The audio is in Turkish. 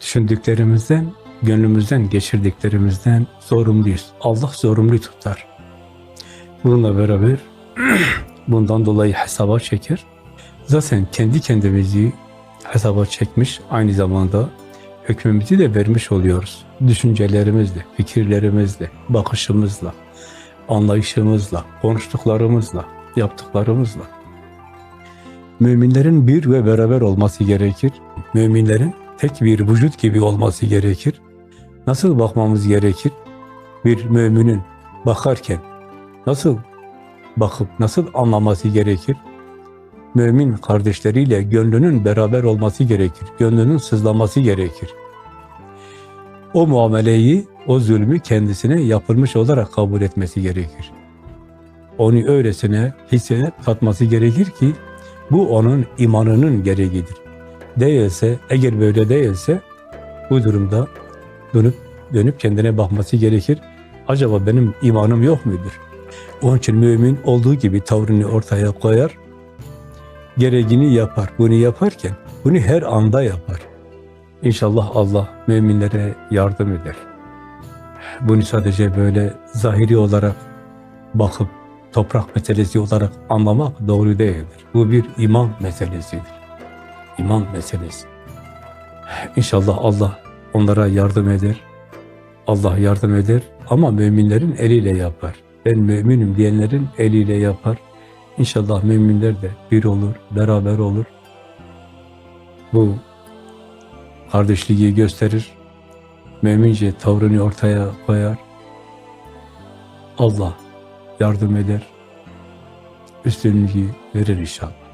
Düşündüklerimizden, gönlümüzden geçirdiklerimizden sorumluyuz. Allah sorumlu tutar. Bununla beraber bundan dolayı hesaba çeker. Zaten kendi kendimizi hesaba çekmiş, aynı zamanda hükmümüzü de vermiş oluyoruz. Düşüncelerimizle, fikirlerimizle, bakışımızla, anlayışımızla, konuştuklarımızla, yaptıklarımızla. Müminlerin bir ve beraber olması gerekir. Müminlerin tek bir vücut gibi olması gerekir. Nasıl bakmamız gerekir? Bir müminin bakarken nasıl bakıp nasıl anlaması gerekir? Mümin kardeşleriyle gönlünün beraber olması gerekir. Gönlünün sızlaması gerekir. O muameleyi, o zulmü kendisine yapılmış olarak kabul etmesi gerekir. Onu öylesine hissine tatması gerekir ki bu onun imanının gereğidir. Değilse, eğer böyle değilse bu durumda dönüp dönüp kendine bakması gerekir. Acaba benim imanım yok mudur? Onun için mümin olduğu gibi tavrını ortaya koyar, gereğini yapar. Bunu yaparken bunu her anda yapar. İnşallah Allah müminlere yardım eder. Bunu sadece böyle zahiri olarak bakıp toprak meselesi olarak anlamak doğru değildir. Bu bir iman meselesidir. İman meselesi. İnşallah Allah onlara yardım eder. Allah yardım eder ama müminlerin eliyle yapar. Ben müminim diyenlerin eliyle yapar. İnşallah müminler de bir olur, beraber olur. Bu kardeşliği gösterir. Mümince tavrını ortaya koyar. Allah yardım eder. Üstünlüğü verir inşallah.